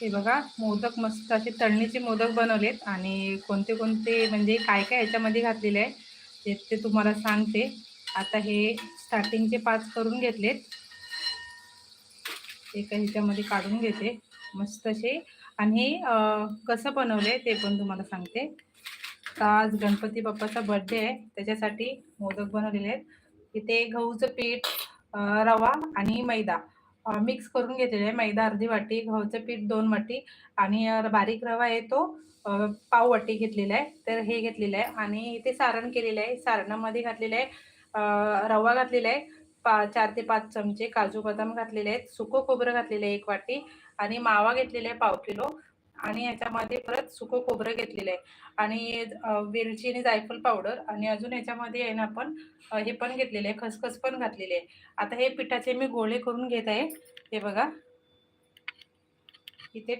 हे बघा मोदक मस्त असे तळणीचे मोदक बनवलेत आणि कोणते कोणते म्हणजे काय काय याच्यामध्ये घातलेले आहे ते ते तुम्हाला सांगते. आता हे स्टार्टिंगचे पाच करून घेतलेत. एका ह्याच्यामध्ये काढून घेते मस्त असे. आणि कसं बनवले ते पण तुम्हाला सांगते. आज गणपती बाप्पाचा बर्थडे आहे त्याच्यासाठी मोदक बनवलेले आहेत. इथे गहूचं पीठ रवा आणि मैदा. मिक्स करून घेतलेले. आहे मैदा अर्धी वाटी गव्हाचं पीठ दोन वाटी आणि बारीक रवा आहे तो पाव वाटी घेतलेला आहे. तर हे घेतलेलं आहे आणि इथे सारण केलेलं आहे. सारणामध्ये घातलेलं आहे. रवा घातलेला आहे. पा चार ते पाच चमचे काजू बदाम घातलेले आहेत. सुकं खोबरं घातलेलं आहे एक वाटी आणि मावा घेतलेला आहे पाव किलो. आणि याच्यामध्ये परत सुकं खोबरं घेतलेलं आहे. आणि वेलची आणि जायफल पावडर आणि अजून याच्यामध्ये आहे ना आपण हे पण घेतलेले आहे खसखस पण घातलेली आहे. आता हे पिठाचे मी गोळे करून घेत आहे. हे बघा. इथे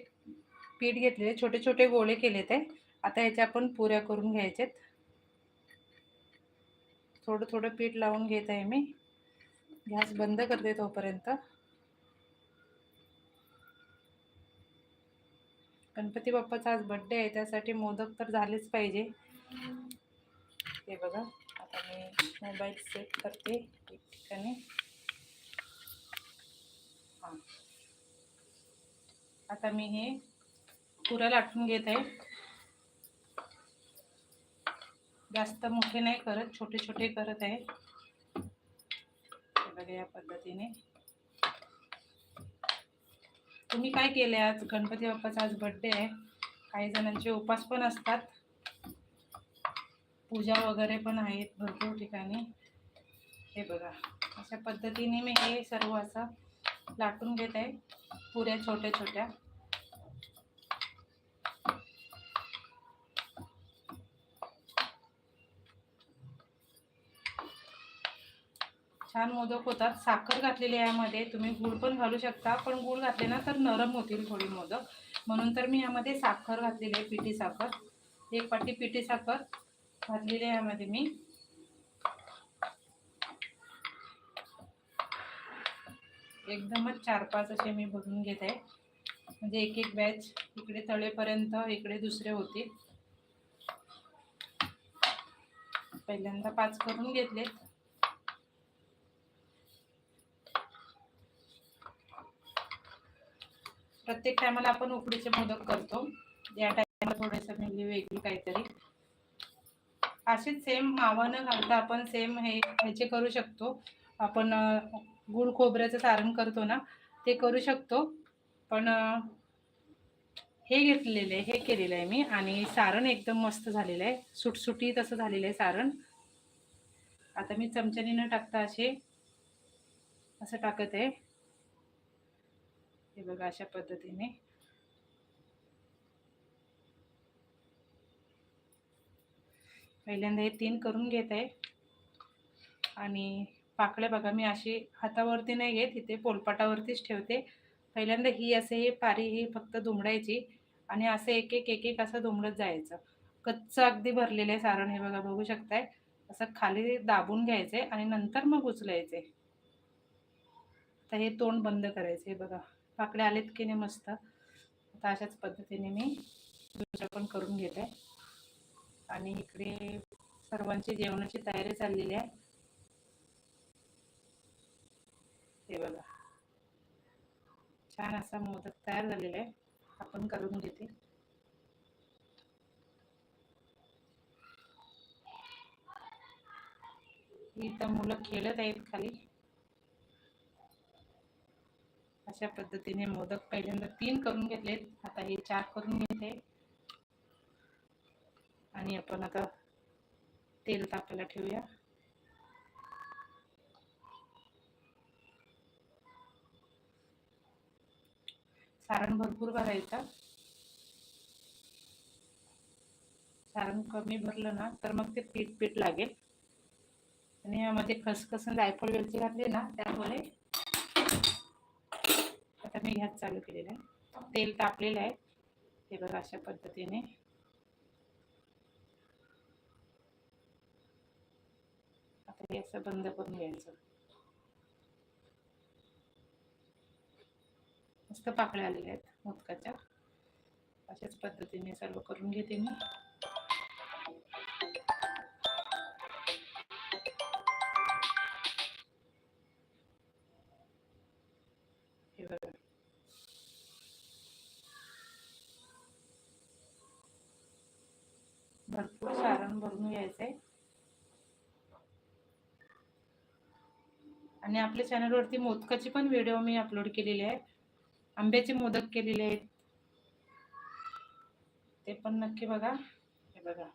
पीठ घेतलेले छोटे छोटे गोळे केलेत आहे आता ह्याच्या आपण पुऱ्या करून घ्यायच्यात थोडं थोडं पीठ लावून घेत आहे मी. गॅस बंद करते तोपर्यंत. गणपती बाप्पाचा आज बड्डे आहे त्यासाठी मोदक तर झालेच पाहिजे. हे बघा आता मी मोबाईल सेट करते एक ठिकाणी. हां. आता मी हे पुऱ्या लाटून घेत आहे. जास्त मोठे नाही करत छोटे छोटे करत आहे. बघा या पद्धतीने. तुम्ही काय केले आज? गणपती बाप्पाचा आज बर्थडे आहे. काही जणांचे उपास पण असतात. पूजा वगैरे पण आहेत भरपूर ठिकाणी. हे बघा अशा पद्धतीने मी हे सर्व असं लाटून घेत आहे. पुऱ्या छोट्या छोट्या. छान मोदक होतात. साखर घातलेली आहे यामध्ये. तुम्ही गूळ पण घालू शकता. पण गूळ घातले ना तर नरम होतील थोडी मोदक. म्हणून तर मी यामध्ये साखर घातलेली आहे पिठी साखर. एक पाटी पिठी साखर घातलेली आहे यामध्ये मी. एकदमच चार पाच असे मी भरून घेत आहे. म्हणजे एक एक बॅच इकडे तळेपर्यंत इकडे दुसरे होतील. पहिल्यांदा पाच करून घेतलेत. प्रत्येक टायमाला आपण उकडीचे मोदक करतो. या टायमाला थोडंसं म्हणजे वेगळी काहीतरी. असेच सेम मावा न घालता आपण सेम हे ह्याचे करू शकतो. आपण गुळ खोबऱ्याचं सारण करतो ना ते करू शकतो. पण हे घेतलेलं आहे हे केलेलं आहे मी. आणि सारण एकदम मस्त झालेलं आहे. सुटसुटीत असं झालेलं आहे सारण. आता मी चमच्याने न टाकता असे असं टाकत आहे. हे बघा अशा पद्धतीने. पहिल्यांदा हे तीन करून घेत आहे. आणि पाकळ्या बघा मी अशी हातावरती नाही घेत इथे पोलपाटावरतीच ठेवते. पहिल्यांदा ही असे हे पारी ही फक्त दुमडायची आणि असं एक एक एक एक असं दुमडत जायचं. कच्चं अगदी भरलेलं आहे सारण हे बघा बघू शकताय. असं खाली दाबून घ्यायचंय आणि नंतर मग उचलायचे. आता हे तोंड बंद करायचे बघा. पाकड्या आलेत की नाही मस्त. आता अशाच पद्धतीने मी दुसरं पण करून घेते. आणि इकडे सर्वांची जेवणाची तयारी चाललेली आहे. हे बघा. छान असा मोदक तयार झालेला आहे. आपण करून घेते. इथं मुलं खेळत आहेत खाली. अशा पद्धतीने मोदक पहिल्यांदा तीन करून घेतलेत. आता हे चार करून घेते. आणि आपण आता तेल तापायला ठेवूया. सारण भरपूर भरायचं. सारण कमी भरलं ना तर मग ते पीठ पीठ लागेल. आणि यामध्ये खसखस जायफळ वेलची घातली ना त्यामुळे गॅस चालू केलेला आहे. तेल तापलेलं आहे. हे बघा अशा पद्धतीने. आता हे असं बंद करून घ्यायचं. मस्त पाकळ्या आलेल्या आहेत मोदकाच्या. अशाच पद्धतीने सर्व करून घेते मी. भरपूर सारण भरून घ्यायचंय. आणि आपल्या चॅनलवरती मोदकाची पण व्हिडिओ मी अपलोड केलेली आहे. आंब्याचे मोदक केलेले आहेत. ते पण नक्की बघा. हे बघा.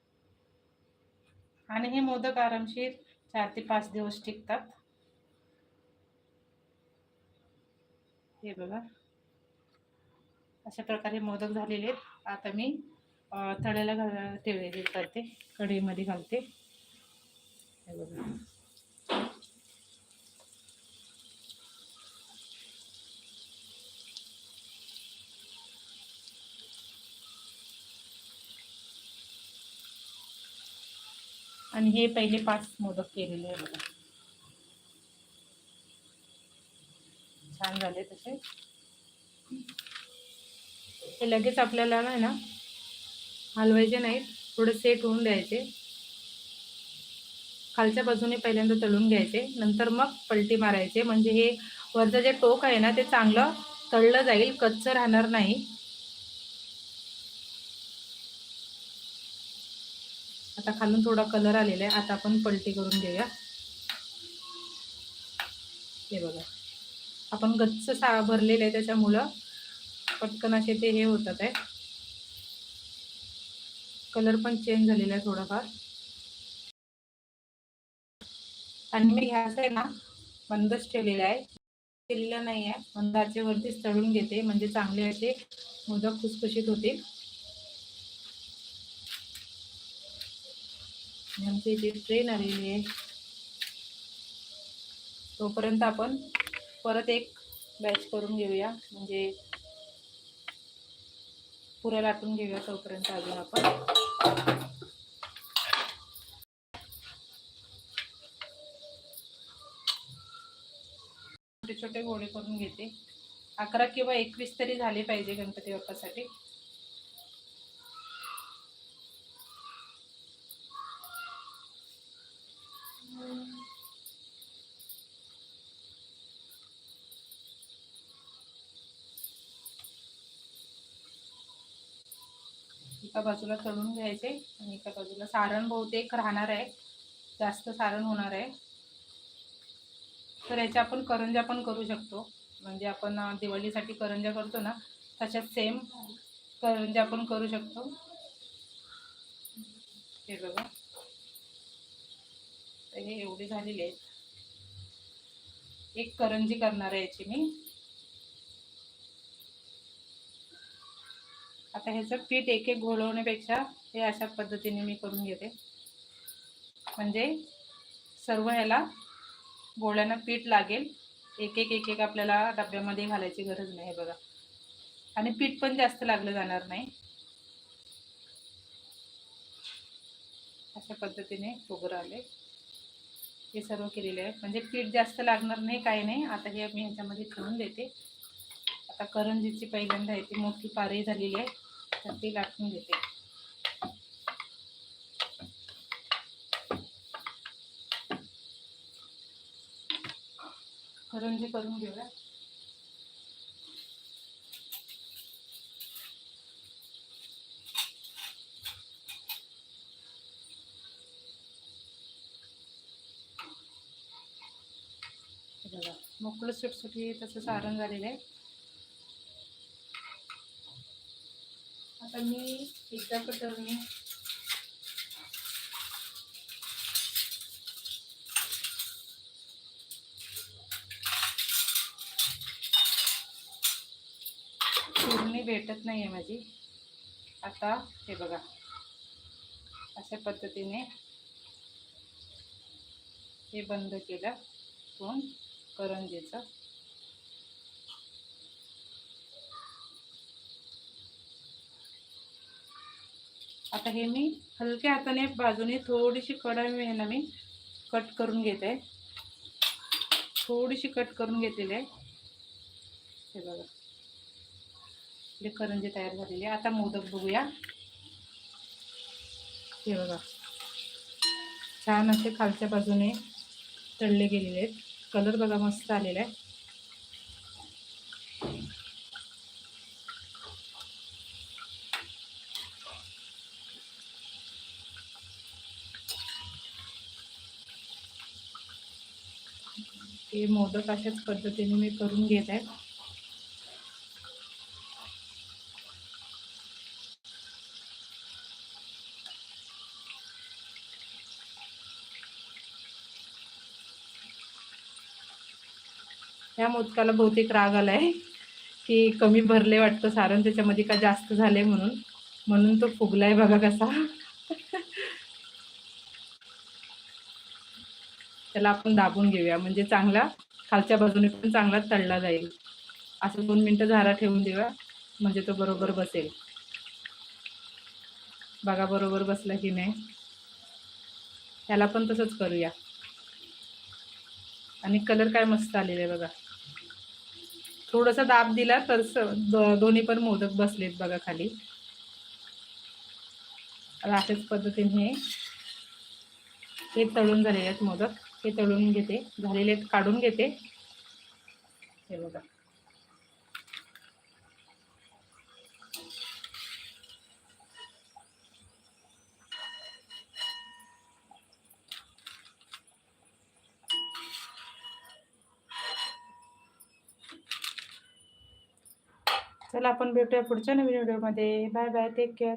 आणि हे मोदक आरामशीर चार ते पाच दिवस टिकतात. हे बघा. अशा प्रकारे मोदक झालेले आहेत. आता मी तळ्याला घाल ठेवलेले करते कढईमध्ये घालते. हे बघा. आणि हे पहिले पाच मोदक केलेले आहे बघा. छान झाले तसे. हे लगेच आपल्याला ना हलवायचे नाहीत थोडे सेट होऊन द्यायचे. खालच्या बाजूने पहिल्यांदा तळून घ्यायचे नंतर मग पलटी मारायचे. म्हणजे हे वरचं जे टोक आहे ना ते चांगलं तळलं जाईल कच्चं राहणार नाही. आता खालून थोडा कलर आलेला आहे आता आपण पलटी करून घेऊया. हे बघा. आपण गच्च सा भरलेलं आहे त्याच्यामुळं पटकन असे ते हे होतात आहे. कलर पण चेंज झालेला आहे थोडाफार. आणि मी ह्याच आहे ना बंदच ठेवलेला आहे. केलेला नाही आहे. मंद आचेवरतीच तळून घेते. म्हणजे चांगले असे मोदक खुसखुशीत होतील. आमची इथे ट्रेन आलेली आहे. तोपर्यंत आपण परत एक बॅच करून घेऊया. म्हणजे पुऱ्या लाटून घेऊया तोपर्यंत अजून आपण. छोटे छोटे गोळे करून घेते. अकरा किंवा एकवीस तरी झाले पाहिजे गणपती बाप्पासाठी. एका बाजूला तळून घ्यायचे आणि एका बाजूला सारण बहुतेक राहणार आहे. जास्त सारण होणार आहे. तर याच्या आपण करंजा पण करू शकतो. म्हणजे आपण दिवाळीसाठी करंजा करतो ना तशाच सेम करंजा पण करू शकतो. हे बघा. तर हे एवढे झालेले आहेत. एक करंजी करणार आहे याची मी. आता ह्याचं पीठ एक एक घोळवण्यापेक्षा हे अशा पद्धतीने मी करून घेते. म्हणजे सर्व ह्याला गोळ्यांना पीठ लागेल. एक एक एक एक आपल्याला डब्यामध्ये घालायची गरज नाही बघा. आणि पीठ पण जास्त लागलं जाणार नाही. अशा पद्धतीने खोबरं आले हे सर्व केलेले आहे म्हणजे पीठ जास्त लागणार नाही काही नाही. आता हे मी ह्याच्यामध्ये ठेवून देते. आता करंजीची पहिल्यांदा आहे ती मोठी पारी झालेली आहे. तर ती लाटून घेते. करंजी करून घेऊया. बघा मोकळं सुटसुटी तसं सारण झालेलं आहे. आता मी एकदा कटरने चुरणी भेटत नाही आहे माझी. आता हे बघा. अशा पद्धतीने हे बंद केलं. कोण? करंजीचं आता हे मी हलक्या हाताने बाजूने थोडीशी कडा ह्यांना मी कट करून घेते. थोडीशी कट करून घेतलेली आहे. हे बघा. आपले करंजी तयार झालेली आहे. आता मोदक बघूया. हे बघा. छान असे खालच्या बाजूने तळले गेलेले आहेत. कलर बघा मस्त आलेला आहे. हे मोदक अशाच पद्धतीने मी करून घेत आहे. या मोदकाला बहुतेक राग आलाय की कमी भरले वाटतं सारण त्याच्यामध्ये का जास्त झाले म्हणून. म्हणून तो फुगलाय बघा कसा. त्याला आपण दाबून घेऊया. म्हणजे चांगला खालच्या बाजूने पण चांगला तळला जाईल. असं दोन मिनटं झारा ठेवून देऊया. म्हणजे तो बरोबर बसेल. बघा बरोबर बसला की नाही. त्याला पण तसंच करूया. आणि कलर काय मस्त आलेला आहे बघा. थोडासा दाब दिला तर दो- दोन्ही पण मोदक बसलेत बघा खाली. अशाच पद्धतीने हे तळून झालेले आहेत मोदक. हे तळून घेते. झालेले काढून घेते. हे बघा. चला आपण भेटूया पुढच्या नवीन व्हिडिओमध्ये. Bye bye take care